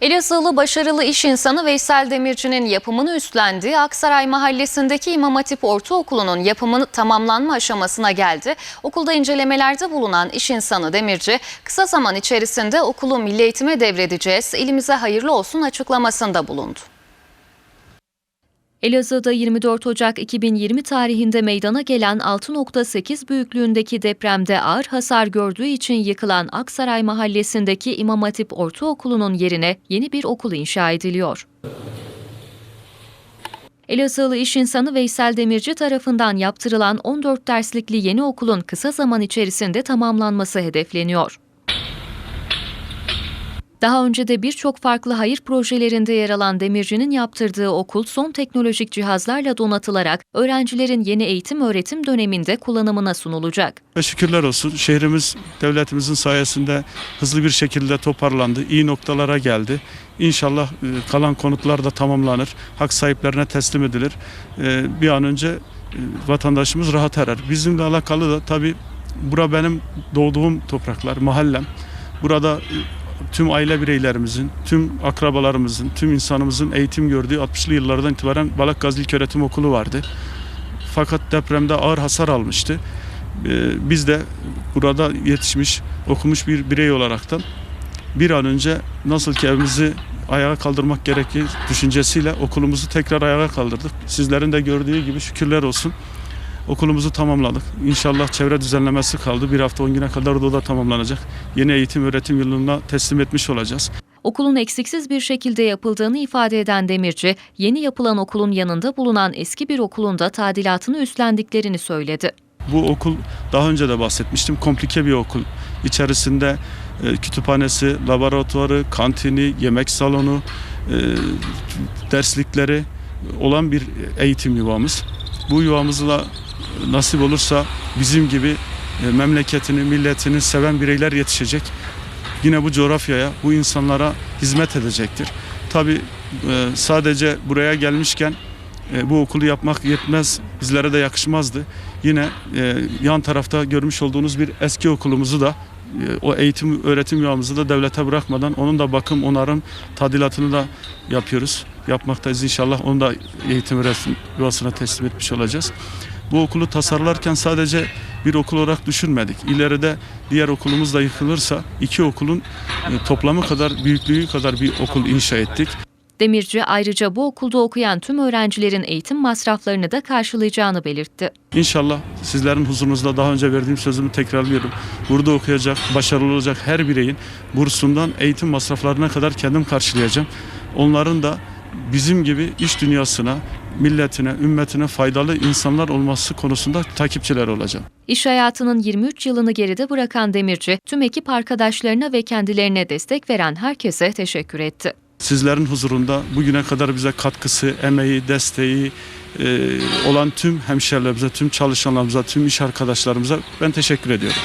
Elazığlı başarılı iş insanı Veysel Demirci'nin yapımını üstlendiği Aksaray Mahallesi'ndeki İmam Hatip Ortaokulu'nun yapımını tamamlanma aşamasına geldi. Okulda incelemelerde bulunan iş insanı Demirci, kısa zaman içerisinde okulu milli eğitime devredeceğiz, elimize hayırlı olsun açıklamasında bulundu. Elazığ'da 24 Ocak 2020 tarihinde meydana gelen 6.8 büyüklüğündeki depremde ağır hasar gördüğü için yıkılan Aksaray Mahallesi'ndeki İmam Hatip Ortaokulu'nun yerine yeni bir okul inşa ediliyor. Elazığlı iş insanı Veysel Demirci tarafından yaptırılan 14 derslikli yeni okulun kısa zaman içerisinde tamamlanması hedefleniyor. Daha önce de birçok farklı hayır projelerinde yer alan Demirci'nin yaptırdığı okul son teknolojik cihazlarla donatılarak öğrencilerin yeni eğitim öğretim döneminde kullanımına sunulacak. Şükürler olsun şehrimiz devletimizin sayesinde hızlı bir şekilde toparlandı. iyi noktalara geldi. İnşallah e, kalan konutlar da tamamlanır. Hak sahiplerine teslim edilir. E, Bir an önce e, vatandaşımız rahat erer. Bizimle alakalı da tabii bura benim doğduğum topraklar, mahallem. Burada tüm aile bireylerimizin, tüm akrabalarımızın, tüm insanımızın eğitim gördüğü 60'lı yıllardan itibaren Balak Gazi İlköğretim Okulu vardı. Fakat depremde ağır hasar almıştı. Ee, Biz de burada yetişmiş, okumuş bir birey olaraktan bir an önce nasıl ki evimizi ayağa kaldırmak gerekir düşüncesiyle okulumuzu tekrar ayağa kaldırdık. Sizlerin de gördüğü gibi şükürler olsun. Okulumuzu tamamladık. İnşallah çevre düzenlemesi kaldı. Bir hafta 10 güne kadar da o da tamamlanacak. Yeni eğitim öğretim yılına teslim etmiş olacağız. Okulun eksiksiz bir şekilde yapıldığını ifade eden Demirci, yeni yapılan okulun yanında bulunan eski bir okulun da tadilatını üstlendiklerini söyledi. Bu okul daha önce de bahsetmiştim. Komplike bir okul. İçerisinde e, kütüphanesi, laboratuvarı, kantini, yemek salonu, e, derslikleri olan bir eğitim yuvamız. Bu yuvamızla nasip olursa bizim gibi e, memleketini, milletini seven bireyler yetişecek. Yine bu coğrafyaya, bu insanlara hizmet edecektir. Tabi sadece buraya gelmişken e, bu okulu yapmak yetmez, bizlere de yakışmazdı. Yine e, yan tarafta görmüş olduğunuz bir eski okulumuzu da e, o eğitim öğretim yuvamızı da devlete bırakmadan onun da bakım, onarım, tadilatını da yapıyoruz. Yapmaktayız inşallah. Onu da eğitim öğretim yuvasına teslim etmiş olacağız. Bu okulu tasarlarken sadece bir okul olarak düşünmedik. İleride diğer okulumuz da yıkılırsa iki okulun e, toplamı kadar, büyüklüğü kadar bir okul inşa ettik. Demirci ayrıca bu okulda okuyan tüm öğrencilerin eğitim masraflarını da karşılayacağını belirtti. İnşallah sizlerin huzurunuzda daha önce verdiğim sözümü tekrarlıyorum. Burada okuyacak, başarılı olacak her bireyin bursundan eğitim masraflarına kadar kendim karşılayacağım. Onların da bizim gibi iş dünyasına, milletine, ümmetine faydalı insanlar olması konusunda takipçiler olacağım. İş hayatının 23 yılını geride bırakan Demirci, tüm ekip arkadaşlarına ve kendilerine destek veren herkese teşekkür etti. Sizlerin huzurunda bugüne kadar bize katkısı, emeği, desteği e, olan tüm hemşerilerimize, tüm çalışanlarımıza, tüm iş arkadaşlarımıza ben teşekkür ediyorum.